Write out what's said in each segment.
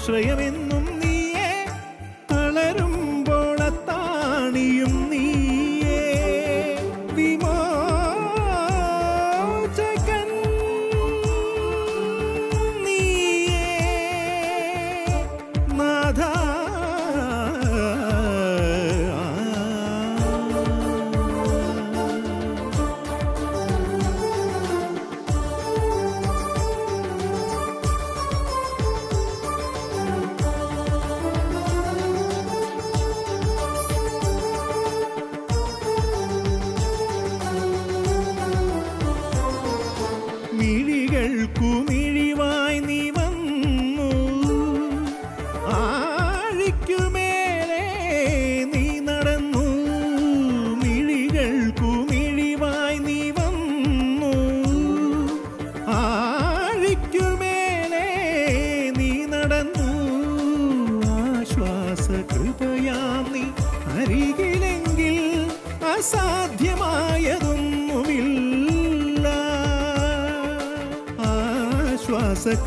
ആശ്രയമെന്നും നീയേ തളരുമ്പോളത്താണിയും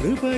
Rupa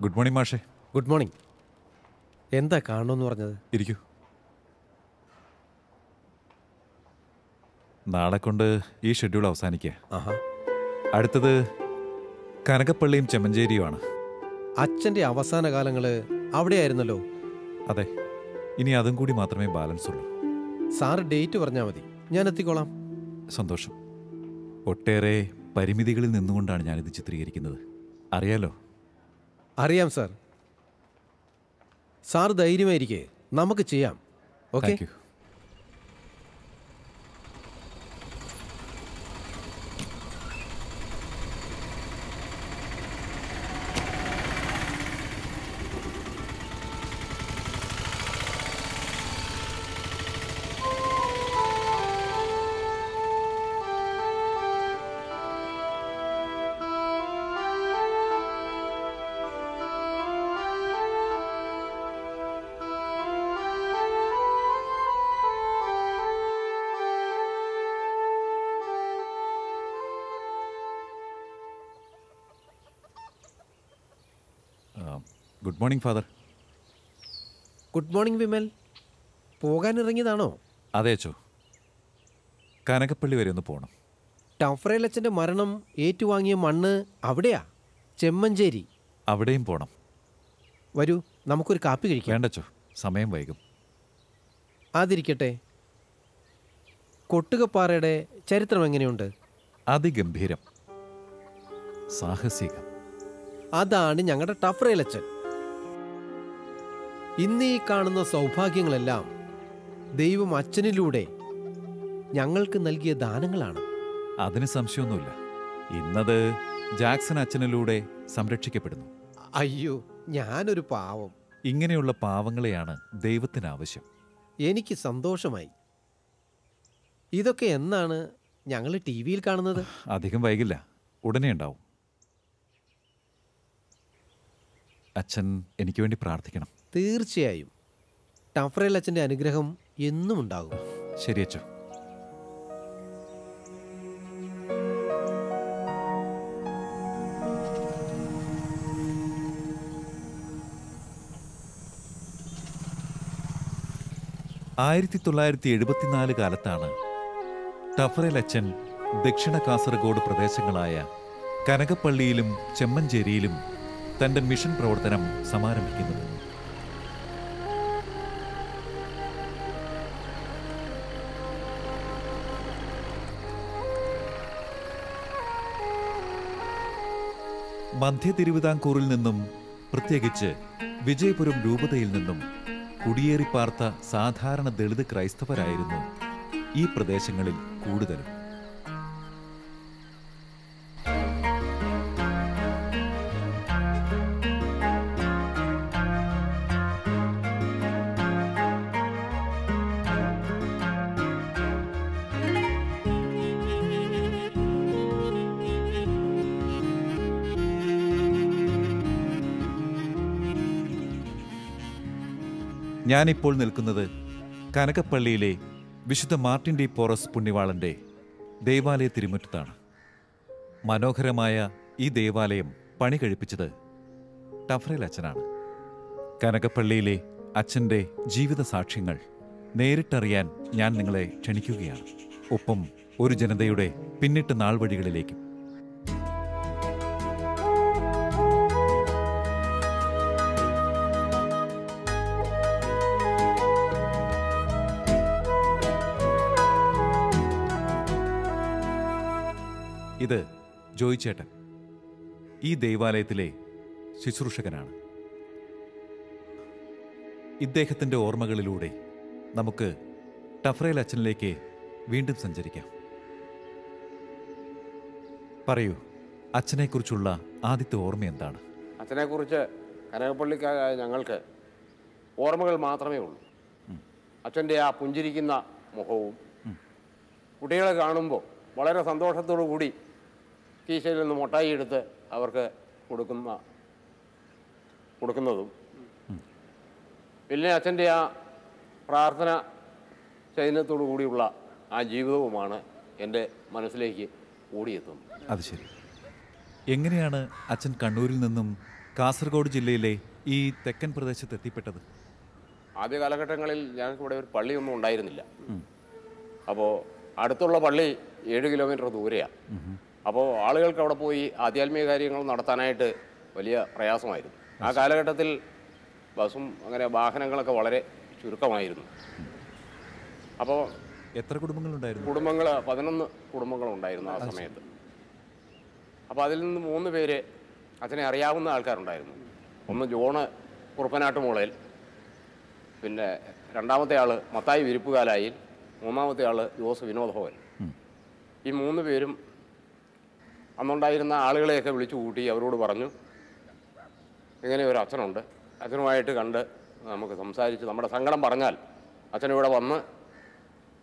good morning മാഷേ. Good morning. എന്താ കാണണമെന്ന് പറഞ്ഞത്? ഇരിക്കൂ. നാളെ കൊണ്ട് ഈ ഷെഡ്യൂൾ അവസാനിക്കുക ആഹാ. അടുത്തത് കനകപ്പള്ളിയും ചെമ്മഞ്ചേരിയുമാണ്. അച്ഛന്റെ അവസാന കാലങ്ങൾ അവിടെയായിരുന്നല്ലോ. അതെ. ഇനി അതും കൂടി മാത്രമേ ബാലൻസ് ഉള്ളൂ. സാർ ഡേറ്റ് പറഞ്ഞാൽ മതി. ഞാൻ എത്തിക്കോളാം. സന്തോഷം. ഒട്ടേറെ പരിമിതികളിൽ നിന്നുകൊണ്ടാണ് ഞാനിത് ചിത്രീകരിക്കുന്നത്. അറിയാലോ? അറിയാം സാർ. സാർ ധൈര്യമായിരിക്കേ. നമുക്ക് ചെയ്യാം. Okay? Good morning father good morning Vimal പോകാൻ ഇറങ്ങിയതാണോ അതെ അച്ചോ കനകപ്പള്ളി വരെ ഒന്ന് പോകണം ടഫറേലച്ചന്റെ മരണം ഏറ്റുവാങ്ങിയ മണ്ണ് അവിടെയാ? ചെമ്മഞ്ചേരി. അവിടെയും പോകണം വരൂ നമുക്കൊരു കാപ്പി കഴിക്കാം. വേണ്ടച്ചോ സമയം വൈകും. അതിരിക്കട്ടെ കൊട്ടുകപ്പാറയുടെ ചരിത്രം എങ്ങനെയുണ്ട്? അതിഗംഭീരം. സാഹസികം. അതാണ് ഞങ്ങളുടെ ടഫറേലച്ചൻ ഇന്ന് ഈ കാണുന്ന സൗഭാഗ്യങ്ങളെല്ലാം ദൈവം അച്ഛനിലൂടെ ഞങ്ങൾക്ക് നൽകിയ ദാനങ്ങളാണ്. അതിന് സംശയമൊന്നുമില്ല. ഇന്നത് ജാക്സൺ അച്ഛനിലൂടെ സംരക്ഷിക്കപ്പെടുന്നു. അയ്യോ ഞാനൊരു പാവം. ഇങ്ങനെയുള്ള പാവങ്ങളെയാണ് ദൈവത്തിന് ആവശ്യം. എനിക്ക് സന്തോഷമായി. ഇതൊക്കെ എന്നാണ് ഞങ്ങൾ ടി വിയിൽ കാണുന്നത്? അധികം വൈകില്ല. ഉടനെ ഉണ്ടാവും. അച്ഛൻ എനിക്ക് വേണ്ടി പ്രാർത്ഥിക്കണം. തീർച്ചയായും ടഫറേൽ അച്ഛന്റെ അനുഗ്രഹം എന്നും ഉണ്ടാകും. ശരി അച്ഛൻ. ആയിരത്തി തൊള്ളായിരത്തി എഴുപത്തിനാല് കാലത്താണ് ടഫറേൽ അച്ഛൻ ദക്ഷിണ കാസർഗോഡ് പ്രദേശങ്ങളായ കനകപ്പള്ളിയിലും ചെമ്മഞ്ചേരിയിലും തന്റെ മിഷൻ പ്രവർത്തനം സമാരംഭിക്കുന്നത്. മധ്യ തിരുവിതാംകൂറിൽ നിന്നും പ്രത്യേകിച്ച് വിജയപുരം രൂപതയിൽ നിന്നും കുടിയേറിപ്പാർത്ത സാധാരണ ദളിത് ക്രൈസ്തവരായിരുന്നു ഈ പ്രദേശങ്ങളിൽ കൂടുതലും. ഞാനിപ്പോൾ നിൽക്കുന്നത് കനകപ്പള്ളിയിലെ വിശുദ്ധ മാർട്ടിൻ ഡി പോറസ് പുണ്യവാളന്റെ ദേവാലയ തിരുമുറ്റത്താണ്. മനോഹരമായ ഈ ദേവാലയം പണി കഴിപ്പിച്ചത് ടഫറേൽ അച്ഛനാണ്. കനകപ്പള്ളിയിലെ അച്ഛന്റെ ജീവിത സാക്ഷ്യങ്ങൾ നേരിട്ടറിയാൻ ഞാൻ നിങ്ങളെ ക്ഷണിക്കുകയാണ്. ഒപ്പം ഒരു ജനതയുടെ പിന്നിട്ട് നാൾ നാൾവഴികളിലേക്കും ഇത് ജോയി ചേട്ടൻ ഈ ദൈവാലയത്തിലെ ശുശ്രൂഷകനാണ്. ഇദ്ദേഹത്തിന്റെ ഓർമ്മകളിലൂടെ നമുക്ക് ടഫ്രേൽ അച്ഛനിലേക്ക് വീണ്ടും സഞ്ചരിക്കാം. പറയൂ അച്ഛനെക്കുറിച്ചുള്ള ആദ്യത്തെ ഓർമ്മ എന്താണ്? അച്ഛനെക്കുറിച്ച് കനകപ്പള്ളിക്കാരായ ഞങ്ങൾക്ക് ഓർമ്മകൾ മാത്രമേ ഉള്ളൂ. അച്ഛന്റെ ആ പുഞ്ചിരിക്കുന്ന മുഖവും കുട്ടികളെ കാണുമ്പോൾ വളരെ സന്തോഷത്തോടു കൂടി കീശയിൽ നിന്ന് മുട്ടായി എടുത്ത് അവർക്ക് കൊടുക്കുന്ന കൊടുക്കുന്നതും. പിന്നെ അച്ഛന്റെ ആ പ്രാർത്ഥന ചൈനത്തോടു കൂടിയുള്ള ആ ജീവിതവുമാണ് എന്റെ മനസ്സിലേക്ക് ഓടിയെത്തുന്നത്. അത് ശരി. എങ്ങനെയാണ് അച്ഛൻ കണ്ണൂരിൽ നിന്നും കാസർഗോഡ് ജില്ലയിലെ ഈ തെക്കൻ പ്രദേശത്ത് എത്തിപ്പെട്ടത്? ആദ്യ കാലഘട്ടങ്ങളിൽ ഞങ്ങൾക്ക് ഇവിടെ ഒരു പള്ളിയൊന്നും ഉണ്ടായിരുന്നില്ല. അപ്പോൾ അടുത്തുള്ള പള്ളി ഏഴ് കിലോമീറ്റർ ദൂരെയാണ് അപ്പോൾ ആളുകൾക്ക് അവിടെ പോയി ആധ്യാത്മിക കാര്യങ്ങൾ നടത്താനായിട്ട് വലിയ പ്രയാസമായിരുന്നു. ആ കാലഘട്ടത്തിൽ ബസ്സും അങ്ങനെ വാഹനങ്ങളൊക്കെ വളരെ ചുരുക്കമായിരുന്നു. അപ്പോൾ എത്ര കുടുംബങ്ങളുണ്ടായിരുന്നു? കുടുംബങ്ങൾ പതിനൊന്ന് കുടുംബങ്ങളുണ്ടായിരുന്നു ആ സമയത്ത്. അപ്പോൾ അതിൽ നിന്ന് മൂന്ന് പേര് അച്ഛനെ അറിയാവുന്ന ആൾക്കാരുണ്ടായിരുന്നു. ഒന്ന് ജോണ് കുറുപ്പനാട്ട് മുളയിൽ പിന്നെ രണ്ടാമത്തെ ആൾ മത്തായി വിരിപ്പുകാലായിൽ മൂന്നാമത്തെ ആൾ ജോസ് വിനോദ് ഭവൻ. ഈ മൂന്ന് പേരും അന്നുണ്ടായിരുന്ന ആളുകളെയൊക്കെ വിളിച്ചു കൂട്ടി അവരോട് പറഞ്ഞു. ഇങ്ങനെ ഒരു അച്ഛനുണ്ട്. അച്ഛനുമായിട്ട് കണ്ട് നമുക്ക് സംസാരിച്ച് നമ്മുടെ സങ്കടം പറഞ്ഞാൽ അച്ഛനിവിടെ വന്ന്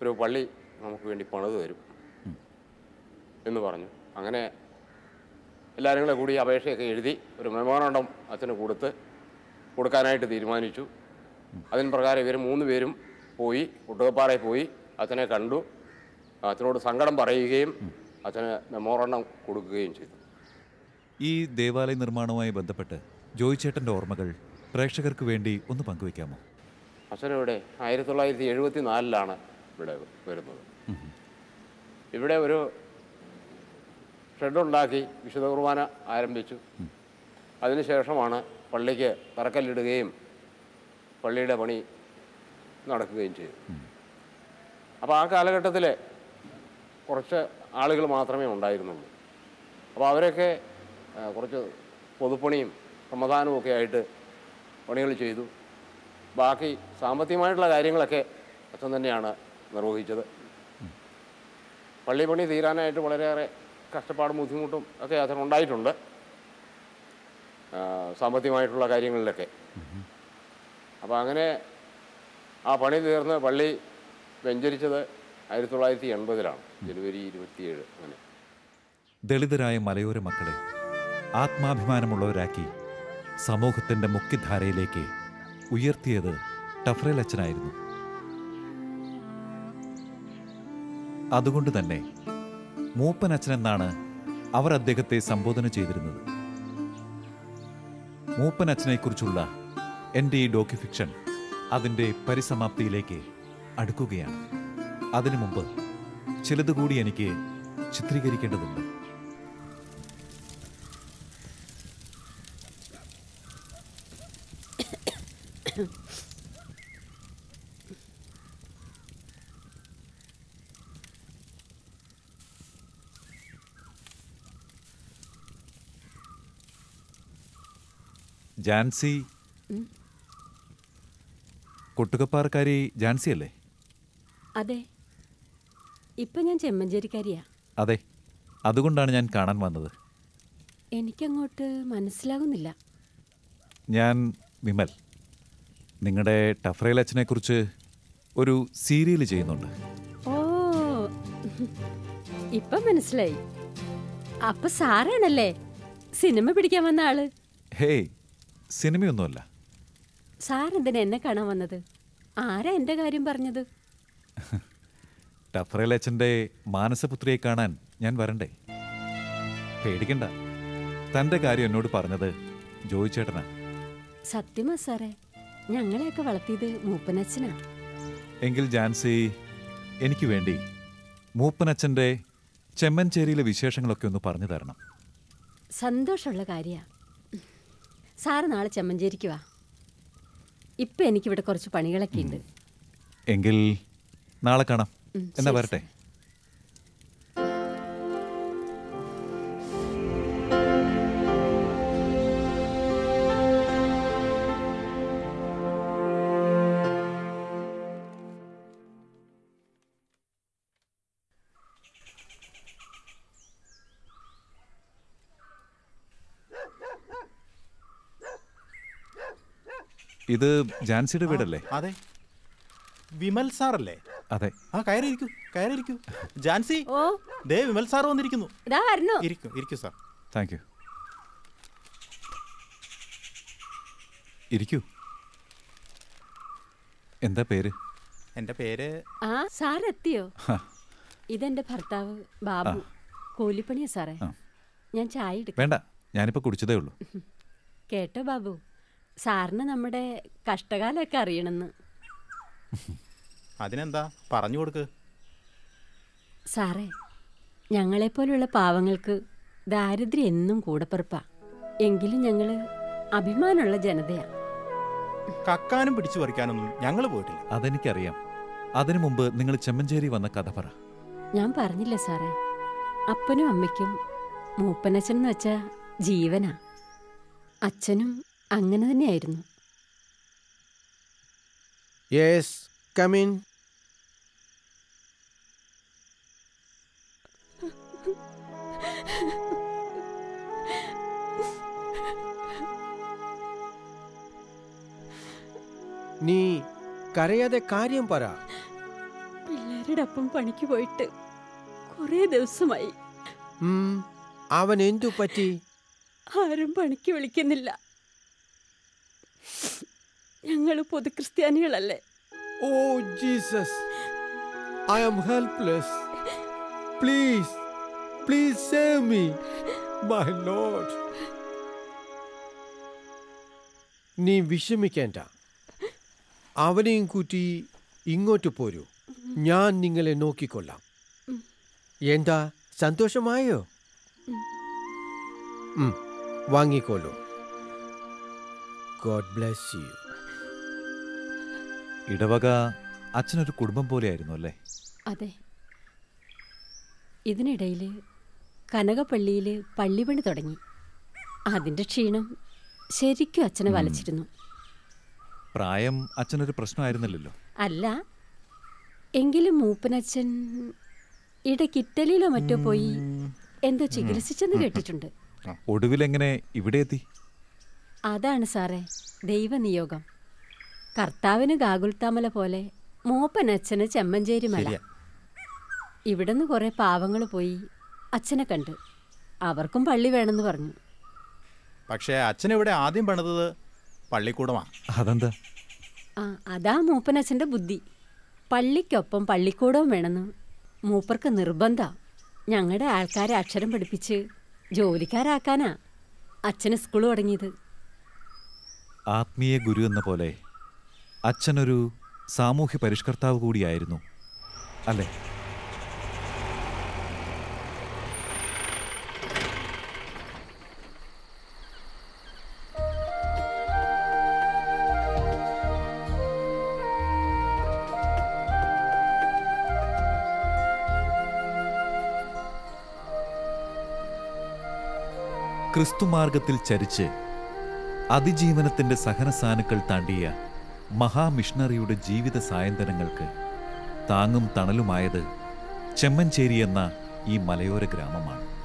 ഒരു പള്ളി നമുക്ക് വേണ്ടി പണിത് തരും എന്ന് പറഞ്ഞു. അങ്ങനെ എല്ലാവരും കൂടെ കൂടി അപേക്ഷയൊക്കെ എഴുതി ഒരു മെമ്മോറാണ്ടം അച്ഛന് കൊടുത്ത് കൊടുക്കാനായിട്ട് തീരുമാനിച്ചു. അതിന് പ്രകാരം ഇവർ മൂന്ന് പേരും പോയി കുട്ടുകപ്പാറയിൽ പോയി അച്ഛനെ കണ്ടു. അച്ഛനോട് സങ്കടം പറയുകയും അച്ഛന് മെമ്മോറണ്ടം കൊടുക്കുകയും ചെയ്തു. ഈ ദേവാലയ നിർമ്മാണവുമായി ബന്ധപ്പെട്ട് ജോയി ചേട്ടന്റെ ഓർമ്മകൾ പ്രേക്ഷകർക്ക് വേണ്ടി ഒന്ന് പങ്കുവയ്ക്കാമോ? അച്ഛനിവിടെ ആയിരത്തി തൊള്ളായിരത്തി എഴുപത്തി നാലിലാണ് ഇവിടെ വരുന്നത് ഇവിടെ ഒരു ഷെഡുണ്ടാക്കി വിശുദ്ധ കുർബാന ആരംഭിച്ചു. അതിനുശേഷമാണ് പള്ളിക്ക് തറക്കല്ലിടുകയും പള്ളിയുടെ പണി നടക്കുകയും ചെയ്തു അപ്പോൾ ആ കാലഘട്ടത്തിൽ കുറച്ച് ആളുകൾ മാത്രമേ ഉണ്ടായിരുന്നുള്ളൂ. അപ്പോൾ അവരൊക്കെ കുറച്ച് പൊതുപ്പണിയും സമാധാനവും ഒക്കെ ആയിട്ട് പണികൾ ചെയ്തു. ബാക്കി സാമ്പത്തികമായിട്ടുള്ള കാര്യങ്ങളൊക്കെ അച്ഛൻ തന്നെയാണ് നിർവഹിച്ചത്. പള്ളി പണി തീരാനായിട്ട് വളരെയേറെ കഷ്ടപ്പാടും ബുദ്ധിമുട്ടും ഒക്കെ അച്ഛൻ ഉണ്ടായിട്ടുണ്ട്. സാമ്പത്തികമായിട്ടുള്ള കാര്യങ്ങളിലൊക്കെ. അപ്പോൾ അങ്ങനെ ആ പണി തീർന്ന് പള്ളി വെഞ്ചരിച്ചത് ആയിരത്തി തൊള്ളായിരത്തി എൺപതിലാണ് ജനുവരി ഇരുപത്തിയേഴ് അങ്ങനെ. ദളിതരായ മലയോര മക്കളെ ആത്മാഭിമാനമുള്ളവരാക്കി സമൂഹത്തിന്റെ മുഖ്യധാരയിലേക്ക് ഉയർത്തിയത് ടഫ്രേൽ അച്ഛനായിരുന്നു. അതുകൊണ്ട് തന്നെ മൂപ്പൻ അച്ഛനെന്നാണ് അവർ അദ്ദേഹത്തെ സംബോധന ചെയ്തിരുന്നത്. മൂപ്പൻ അച്ഛനെക്കുറിച്ചുള്ള എന്റെ ഈ ഡോക്യുഫിക്ഷൻ അതിന്റെ പരിസമാപ്തിയിലേക്ക് അടുക്കുകയാണ്. അതിനു മുമ്പ് ചിലതുകൂടി എനിക്ക് ചിത്രീകരിക്കേണ്ടതുണ്ട്. ജാൻസി. കൊട്ടുകപ്പാറക്കാരി ജാൻസി അല്ലേ അതെ. ഇപ്പൊ ഞാൻ ചെമ്മഞ്ചേരിക്കാരിയാ. അതെ അതുകൊണ്ടാണ് ഞാൻ കാണാൻ വന്നത്. എനിക്കങ്ങോട്ട് മനസ്സിലാകുന്നില്ല. ഞാൻ വിമൽ. നിങ്ങളുടെ ടഫ്രേൽ അച്ഛനെക്കുറിച്ച് ഒരു സീരിയൽ ചെയ്യുന്നുണ്ട്. ഓ ഇപ്പൊ മനസ്സിലായി. അപ്പൊ സാറാണല്ലേ? സിനിമ പിടിക്കാൻ വന്ന ആൾ. ഹേയ് സിനിമയൊന്നുമല്ല. സാർ എന്തിനാ എന്നെ കാണാൻ വന്നത്? ആരാ എന്റെ കാര്യം പറഞ്ഞത്? ടഫ്രേൽ അച്ഛന്റെ മാനസപുത്രിയെ കാണാൻ ഞാൻ വരണ്ടേ? പേടിക്കണ്ട. തന്റെ കാര്യം എന്നോട് പറഞ്ഞത് ജോയിച്ചേട്ടനാ. സത്യമാ സാറേ? ഞങ്ങളെയൊക്കെ വളർത്തിയത് മൂപ്പനച്ഛനാ. എങ്കിൽ ജാൻസി എനിക്ക് വേണ്ടി മൂപ്പനച്ഛന്റെ ചെമ്മൻചേരിയിലെ വിശേഷങ്ങളൊക്കെ ഒന്ന് പറഞ്ഞു തരണം. സന്തോഷമുള്ള കാര്യമാണ് സാറ് നാളെ ചെമ്മഞ്ചേരിക്ക് വാ. ഇപ്പം എനിക്കിവിടെ കുറച്ച് പണികളൊക്കെ ഉണ്ട്. എങ്കിൽ നാളെ കാണാം. എന്നാ വരട്ടെ? ഇത് ജാൻസിയുടെ വീടല്ലേ? അതെ. വിമൽ സാറല്ലേ? അതെ. ആ കയറിയിരിക്കൂ കയറിയിരിക്കൂ. ജാൻസി ഓ. ദേ വിമൽ സാർ വന്നിരിക്കുന്നു. ഇതാ വരണോ ഇരിക്കൂ ഇരിക്കൂ സാർ. താങ്ക് യു ഇരിക്കൂ. എന്താ പേര്? എന്റെ പേര് ആ സാർ എത്തിയോ ഇതെന്റെ ഇതെന്റെ ഭർത്താവ് ബാബു. കൂലിപ്പണിയാ സാറേ. ഞാൻ ചായ എടുക്കും. വേണ്ട ഞാനിപ്പോ കുടിച്ചതേ ഉള്ളൂ. കേട്ടോ ബാബു. സാറിന് നമ്മുടെ കഷ്ടകാലൊക്കെ അറിയണമെന്ന്. അതിനെന്താ? പറഞ്ഞു കൊടുക്ക്. സാറേ ഞങ്ങളെപ്പോലുള്ള പാവങ്ങൾക്ക് ദാരിദ്ര്യം എന്നും കൂടപ്പിറപ്പാ. എങ്കിലും ഞങ്ങൾ അഭിമാനമുള്ള ജനതയാ. കക്കാനും പിടിച്ചു പറിക്കാനൊന്നും ഞങ്ങൾ പോയിട്ടില്ല. അതെനിക്കറിയാം. അതിനു മുമ്പ് നിങ്ങൾ ചെമ്മഞ്ചേരി വന്ന കഥ പറ. ഞാൻ പറഞ്ഞില്ല സാറേ. അപ്പനും അമ്മയ്ക്കും മൂപ്പനച്ഛൻ എന്ന് വെച്ചാ ജീവനാ. അച്ഛനും അങ്ങനെ തന്നെയായിരുന്നു. Yes come in. നീ കരയാതെ കാര്യം പറ. പിള്ളേരുടെ ഒപ്പം പണിക്ക് പോയിട്ട് കുറേ ദിവസമായി. അവൻ എന്തു പറ്റി? ആരും പണിക്ക് വിളിക്കുന്നില്ല. ഞങ്ങൾ പൊതുക്രിസ്ത്യാനികളല്ലേ? ഓ Jesus I am helpless please please save me my Lord നീ വിഷമിക്കേണ്ട. അവനെയും കൂട്ടി ഇങ്ങോട്ട് പോരൂ. ഞാൻ നിങ്ങളെ നോക്കിക്കൊള്ളാം. എന്താ സന്തോഷമായോ? വാങ്ങിക്കോളൂ. ഗോഡ് ബ്ലെസ് യു ഇടവക അച്ഛനൊരു കുടുംബം പോലെയായിരുന്നു അല്ലേ? അതെ. ഇതിനിടയിൽ കനകപ്പള്ളിയിൽ പള്ളിപണി തുടങ്ങി. അതിന്റെ ക്ഷീണം ശരിക്കും അച്ഛനെ വലച്ചിരുന്നു. പ്രായം അച്ഛനൊരു പ്രശ്നമായിരുന്നില്ലല്ലോ. അല്ല. എങ്കിലും മൂപ്പനച്ഛൻ ഇടയ്ക്ക് ഇറ്റലിയിലോ മറ്റോ പോയി എന്തോ ചികിത്സിച്ചെന്ന് കേട്ടിട്ടുണ്ട്. ഒടുവിലെങ്ങനെ ഇവിടെ എത്തി? അതാണ് സാറേ ദൈവനിയോഗം. കർത്താവിന് ഗാഗുൽത്താമല പോലെ മൂപ്പനച്ഛന് ചെമ്മഞ്ചേരി മല. ഇവിടുന്ന് കുറെ പാവങ്ങൾ പോയി അച്ഛനെ കണ്ട്. അവർക്കും പള്ളി വേണമെന്ന് പറഞ്ഞു. പക്ഷേ അച്ഛൻ ഇവിടെ ആദ്യം പണിതത് പള്ളിക്കൂടമാ. അതെന്താ? ആ അതാ മൂപ്പനച്ഛന്റെ ബുദ്ധി. പള്ളിക്കൊപ്പം പള്ളിക്കൂടവും വേണമെന്ന് മൂപ്പർക്ക് നിർബന്ധ. ഞങ്ങളുടെ ആൾക്കാരെ അക്ഷരം പഠിപ്പിച്ച് ജോലിക്കാരാക്കാനാ അച്ഛന് സ്കൂൾ തുടങ്ങിയത്. ആത്മീയ ഗുരു എന്ന പോലെ അച്ഛനൊരു സാമൂഹ്യ പരിഷ്കർത്താവ് കൂടിയായിരുന്നു. അല്ലേ? ക്രിസ്തുമാർഗത്തിൽ ചരിച്ച് അതിജീവനത്തിന്റെ സഹനസാനുക്കൾ താണ്ടിയ മഹാമിഷണറിയുടെ ജീവിത സായന്തനങ്ങൾക്ക് താങ്ങും തണലുമായത് ചെമ്മൻചേരി എന്ന ഈ മലയോര ഗ്രാമമാണ്.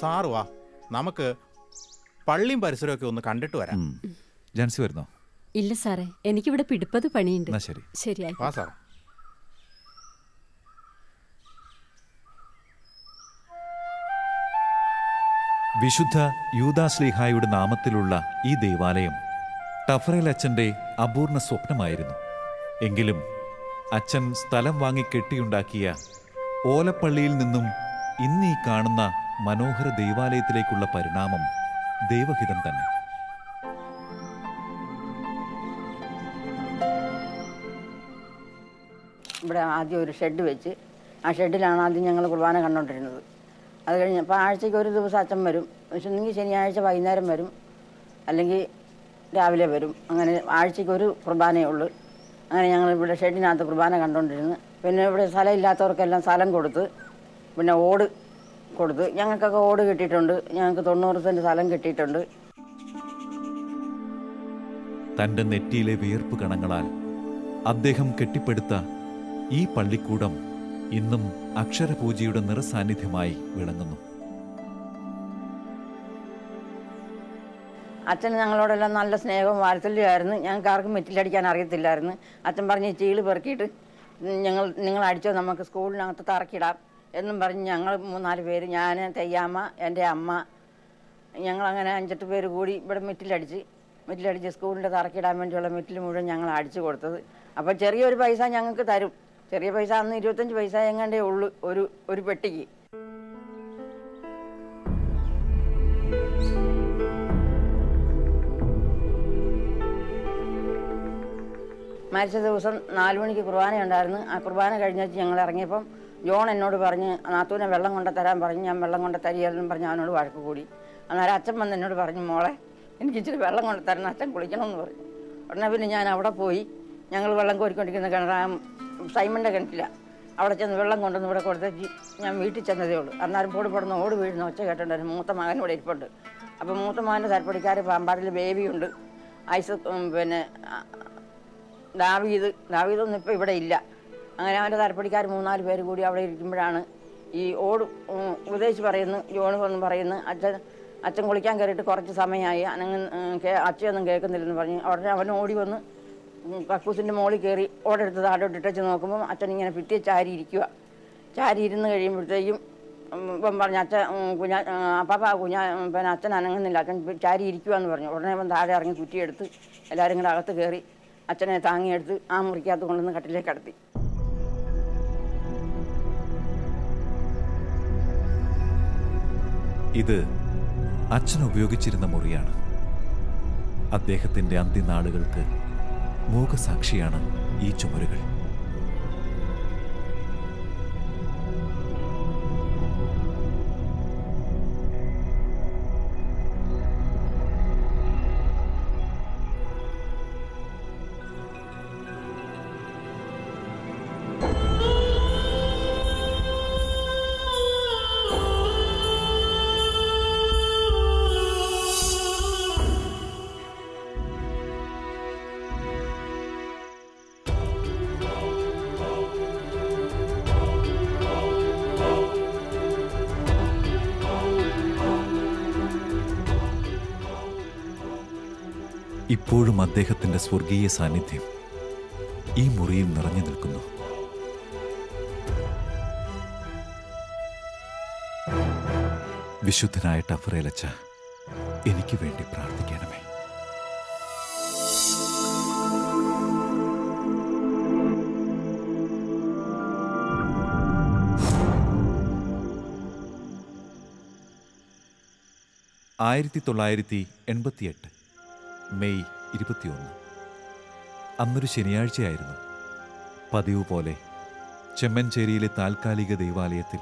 സാറുവാ നമുക്ക് പള്ളിയും പരിസരമൊക്കെ ഒന്ന് കണ്ടിട്ട് വരാം. ജൻസി വരുന്നോ? ഇല്ല സാറേ എനിക്കിവിടെ പിടിപ്പത് പണിയുണ്ട്. ശരി ശരി. ശരിയായി വാ സാർ വിശുദ്ധ യൂദാശ്ലീഹായുടെ നാമത്തിലുള്ള ഈ ദേവാലയം ടഫറേൽ അച്ഛന്റെ അപൂർണ സ്വപ്നമായിരുന്നു. എങ്കിലും അച്ഛൻ സ്ഥലം വാങ്ങി കെട്ടിയുണ്ടാക്കിയ ഓലപ്പള്ളിയിൽ നിന്നും ഇന്ന് ഈ കാണുന്ന മനോഹര ദേവാലയത്തിലേക്കുള്ള പരിണാമം ദൈവഹിതം തന്നെ. ഇവിടെ ആദ്യം ഒരു ഷെഡ് വെച്ച് ആ ഷെഡിലാണ് ആദ്യം ഞങ്ങൾ കുർബാന കണ്ടുകൊണ്ടിരുന്നത്. അത് കഴിഞ്ഞ് അപ്പോൾ ആഴ്ചയ്ക്ക് ഒരു ദിവസം അച്ഛൻ വരും. വെച്ചിട്ടുണ്ടെങ്കിൽ ശനിയാഴ്ച വൈകുന്നേരം വരും. അല്ലെങ്കിൽ രാവിലെ വരും. അങ്ങനെ ആഴ്ചയ്ക്ക് ഒരു കുർബാനയേ ഉള്ളൂ. അങ്ങനെ ഞങ്ങൾ ഇവിടെ ഷെഡിനകത്ത് കുർബാന കണ്ടുകൊണ്ടിരുന്നു പിന്നെ ഇവിടെ സ്ഥലം ഇല്ലാത്തവർക്കെല്ലാം സ്ഥലം കൊടുത്ത് പിന്നെ ഓട് കൊടുത്ത് ഞങ്ങൾക്കൊക്കെ ഓട് കിട്ടിയിട്ടുണ്ട്. ഞങ്ങൾക്ക് തൊണ്ണൂറ് സെന്റ് സ്ഥലം കിട്ടിയിട്ടുണ്ട്. തന്റെ നെറ്റിയിലെ വിയർപ്പ് കണങ്ങളാൽ അദ്ദേഹം കെട്ടിപ്പടുത്ത ഈ പള്ളിക്കൂടം ഇന്നും അക്ഷരപൂജയുടെ നിറസാന്നിധ്യമായി വിളങ്ങുന്നു. അച്ഛൻ ഞങ്ങളോടെല്ലാം നല്ല സ്നേഹവും വാത്സല്യമായിരുന്നു ഞങ്ങൾക്ക് ആർക്കും മെറ്റിലടിക്കാൻ അറിയത്തില്ലായിരുന്നു. അച്ഛൻ പറഞ്ഞ് ചീൾ പെറുക്കിയിട്ട് ഞങ്ങൾ നിങ്ങൾ അടിച്ചോ നമുക്ക് സ്കൂളിനകത്ത് തറക്കിടാം എന്നും പറഞ്ഞ് ഞങ്ങൾ മൂന്നാൽ പേര് ഞാൻ തെയ്യാമ്മ എന്റെ അമ്മ ഞങ്ങളങ്ങനെ അഞ്ചെട്ട് പേര് കൂടി ഇവിടെ മെറ്റിലടിച്ച് മെറ്റിലടിച്ച് സ്കൂളിന്റെ തറക്കിടാൻ വേണ്ടിയുള്ള മെറ്റിൽ മുഴുവൻ ഞങ്ങൾ അടിച്ചു കൊടുത്തത്. അപ്പോൾ ചെറിയൊരു പൈസ ഞങ്ങൾക്ക് തരും. ചെറിയ പൈസ അന്ന് ഇരുപത്തഞ്ച് പൈസ എങ്ങാണ്ടേ ഉള്ളു ഒരു ഒരു പെട്ടിക്ക്. മരിച്ച ദിവസം നാലു മണിക്ക് കുർബാന ഉണ്ടായിരുന്നു. ആ കുർബാന കഴിഞ്ഞിട്ട് ഞങ്ങൾ ഇറങ്ങിയപ്പം ജോൺ എന്നോട് പറഞ്ഞ് നാത്തൂനെ വെള്ളം കൊണ്ട് തരാൻ പറഞ്ഞ് ഞാൻ വെള്ളം കൊണ്ട് തരികയെന്നും പറഞ്ഞ് അവനോട് വഴക്ക് കൂടി. അന്നേരം അച്ഛൻ വന്ന് എന്നോട് പറഞ്ഞു മോളെ എനിക്ക് ഇച്ചിരി വെള്ളം കൊണ്ട് തരണം അച്ഛൻ കുളിക്കണമെന്ന് പറഞ്ഞു. ഉടനെ പിന്നെ ഞാൻ അവിടെ പോയി. ഞങ്ങൾ വെള്ളം കോരിക്കൊണ്ടിരിക്കുന്ന കിണറാം സൈമന്റെ കിണറ്റില്ല അവിടെ ചെന്ന് വെള്ളം കൊണ്ടുവന്ന് ഇവിടെ കൊടുത്തേക്ക് ഞാൻ വീട്ടിൽ ചെന്നതേ ഉള്ളൂ. അന്നേരം പോടി പടന്ന് ഓട് വീഴുന്ന ഒച്ച കേട്ടിട്ടുണ്ടായിരുന്നു. മൂത്ത മകൻ ഇവിടെ ഇരിപ്പുണ്ട്. അപ്പോൾ മൂത്ത മകന്റെ തരപ്പടിക്കാർ പാമ്പാടിൽ ബേബിയുണ്ട്. ഐസ് പിന്നെ ദാവീത് ദാവീദ്. ദാവീദൊന്നും ഇപ്പോൾ ഇവിടെ ഇല്ല. അങ്ങനെ അവന്റെ തരപ്പടിക്കാർ മൂന്നാൽ പേര് കൂടി അവിടെ ഇരിക്കുമ്പോഴാണ് ഈ ഓട് ഉപദേശിച്ച് പറയുന്നു ജോണ് വന്ന് പറയുന്നു അച്ഛൻ അച്ഛൻ കുളിക്കാൻ കയറിയിട്ട് കുറച്ച് സമയമായി. അനങ്ങ് അച്ഛനൊന്നും കേൾക്കുന്നില്ലെന്ന് പറഞ്ഞ്. ഉടനെ അവൻ ഓടി വന്ന് കക്കൂസിന്റെ മുകളിൽ കയറി ഓടെടുത്ത് താഴോട്ട് ഇട്ടച്ച് നോക്കുമ്പോൾ അച്ഛൻ ഇങ്ങനെ ഭിത്തിയെ ചാരി ഇരിക്കുക ചാരി ഇരുന്ന് കഴിയുമ്പോഴത്തേക്കും ഇപ്പം പറഞ്ഞു അച്ഛൻ കുഞ്ഞാ അപ്പാപ്പ കുഞ്ഞാ പിന്നെ അച്ഛൻ അനങ്ങുന്നില്ല. അച്ഛൻ ചാരി ചാരി ഇരിക്കുവാന്ന് പറഞ്ഞു. ഉടനെ ഇപ്പം താഴെ ഇറങ്ങി കുറ്റിയെടുത്ത് എല്ലാവരും കൂടെ അകത്ത് കയറി അച്ഛനെ താങ്ങിയെടുത്ത് ആ മുറിക്കകത്ത് കൊണ്ടുവന്ന് കട്ടിലേക്ക് കടത്തി. ഇത് അച്ഛൻ ഉപയോഗിച്ചിരുന്ന മുറിയാണ്. അദ്ദേഹത്തിന്റെ അന്ത്യനാളുകൾക്ക് മൂകസാക്ഷിയാണ് ഈ ചുമരുകൾ. ഇപ്പോഴും അദ്ദേഹത്തിന്റെ സ്വർഗീയ സാന്നിധ്യം ഈ മുറിയിൽ നിറഞ്ഞു നിൽക്കുന്നു. വിശുദ്ധനായ ടഫറേലച്ച എനിക്ക് വേണ്ടി പ്രാർത്ഥിക്കണമേ. ആയിരത്തി തൊള്ളായിരത്തി എൺപത്തിയെട്ട് മെയ് ഇരുപത്തിയൊന്ന്. അന്നൊരു ശനിയാഴ്ചയായിരുന്നു. പതിവ് പോലെ ചെമ്മൻചേരിയിലെ താൽക്കാലിക ദൈവാലയത്തിൽ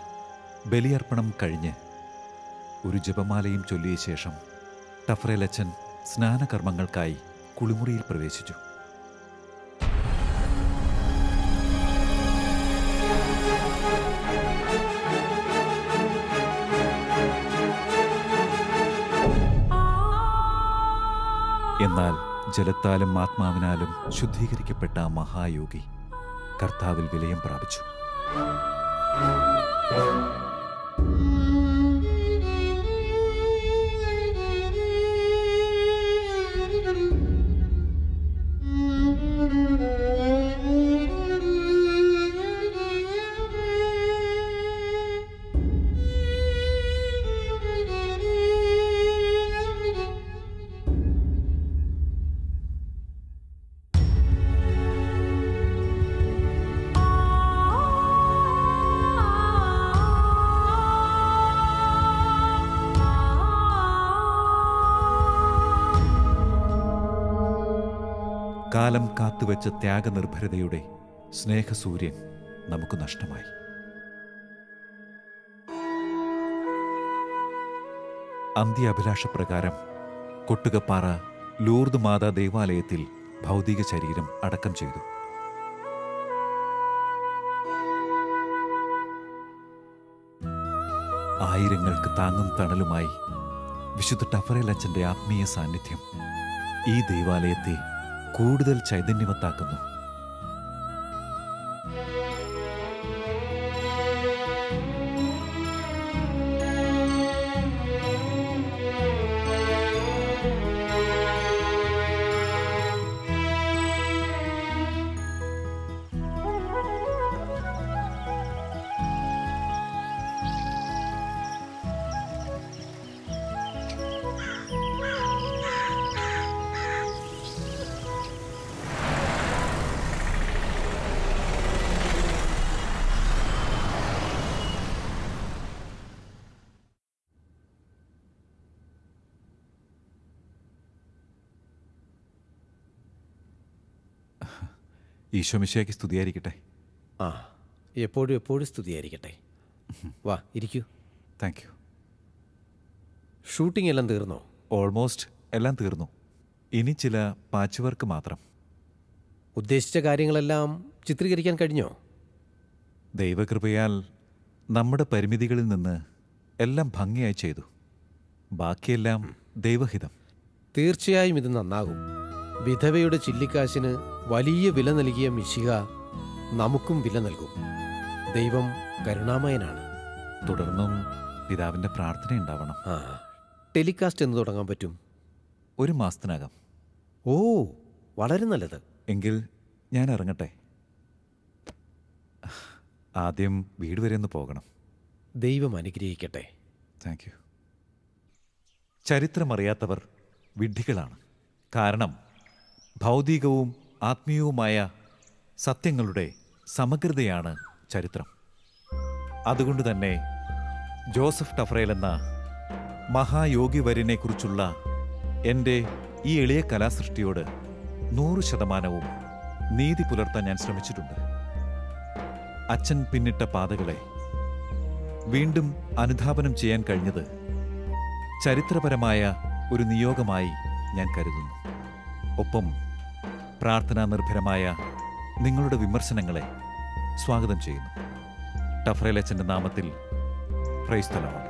ബലിയർപ്പണം കഴിഞ്ഞ് ഒരു ജപമാലയും ചൊല്ലിയ ശേഷം ടഫ്രേലച്ചൻ സ്നാനകർമ്മങ്ങൾക്കായി കുളിമുറിയിൽ പ്രവേശിച്ചു. എന്നാൽ ജലത്താലും ആത്മാവിനാലും ശുദ്ധീകരിക്കപ്പെട്ട മഹായോഗി കർത്താവിൽ വിലയം പ്രാപിച്ചു. കാലം കാത്തുവെച്ച ത്യാഗനിർഭരതയുടെ സ്നേഹസൂര്യൻ നമുക്ക് നഷ്ടമായി. അന്ത്യ അഭിലാഷപ്രകാരം കൊട്ടുകപ്പാറ ലൂർദ് മാതാ ദേവാലയത്തിൽ ഭൗതിക ശരീരം അടക്കം ചെയ്തു. ആയിരങ്ങൾക്ക് താങ്ങും തണലുമായി വിശുദ്ധ ടഫറേൽ അച്ഛന്റെ ആത്മീയ സാന്നിധ്യം ഈ ദേവാലയത്തെ കൂടുതൽ ചൈതന്യവത്താക്കുന്നു ഈശോമിശയ്ക്ക് സ്തുതിയായിരിക്കട്ടെ. ആ എപ്പോഴും എപ്പോഴും സ്തുതിയായിരിക്കട്ടെ. വാ ഇരിക്കൂ. താങ്ക് യു ഷൂട്ടിംഗ് എല്ലാം തീർന്നോ? ഓൾമോസ്റ്റ് എല്ലാം തീർന്നു. ഇനി ചില പാച്ച് വർക്ക് മാത്രം. ഉദ്ദേശിച്ച കാര്യങ്ങളെല്ലാം ചിത്രീകരിക്കാൻ കഴിഞ്ഞോ? ദൈവകൃപയാൽ നമ്മുടെ പരിമിതികളിൽ നിന്ന് എല്ലാം ഭംഗിയായി ചെയ്തു. ബാക്കിയെല്ലാം ദൈവഹിതം. തീർച്ചയായും ഇത് നന്നാകും. വിധവയുടെ ചില്ലിക്കാശിന് വലിയ വില നൽകിയ മിശിക നമുക്കും വില നൽകും. ദൈവം കരുണാമയനാണ്. തുടർന്നും പിതാവിന്റെ പ്രാർത്ഥന ഉണ്ടാവണം. ആ ടെലികാസ്റ്റ് എന്ന് തുടങ്ങാൻ പറ്റും? ഒരു മാസത്തിനകം. ഓ വളരെ നല്ലത്. എങ്കിൽ ഞാൻ ഇറങ്ങട്ടെ? ആദ്യം വീട് വരെ ഒന്ന് പോകണം. ദൈവം അനുഗ്രഹിക്കട്ടെ. താങ്ക് യു ചരിത്രമറിയാത്തവർ വിഡ്ഢികളാണ്. കാരണം ഭൗതികവും ആത്മീയവുമായ സത്യങ്ങളുടെ സമഗ്രതയാണ് ചരിത്രം. അതുകൊണ്ട് തന്നെ ജോസഫ് ടഫ്രേൽ എന്ന മഹായോഗിവര്യനെക്കുറിച്ചുള്ള എന്റെ ഈ എളിയ കലാസൃഷ്ടിയോട് നൂറ് ശതമാനവും നീതി പുലർത്താൻ ഞാൻ ശ്രമിച്ചിട്ടുണ്ട്. അച്ഛൻ പിന്നിട്ട പാതകളെ വീണ്ടും അനുധാപനം ചെയ്യാൻ കഴിഞ്ഞത് ചരിത്രപരമായ ഒരു നിയോഗമായി ഞാൻ കരുതുന്നു. ഒപ്പം പ്രാർത്ഥനാ നിർഭരമായ നിങ്ങളുടെ വിമർശനങ്ങളെ സ്വാഗതം ചെയ്യുന്നു. ടഫ്രേലച്ചന്റെ നാമത്തിൽ പ്രൈസ്തലമാണ്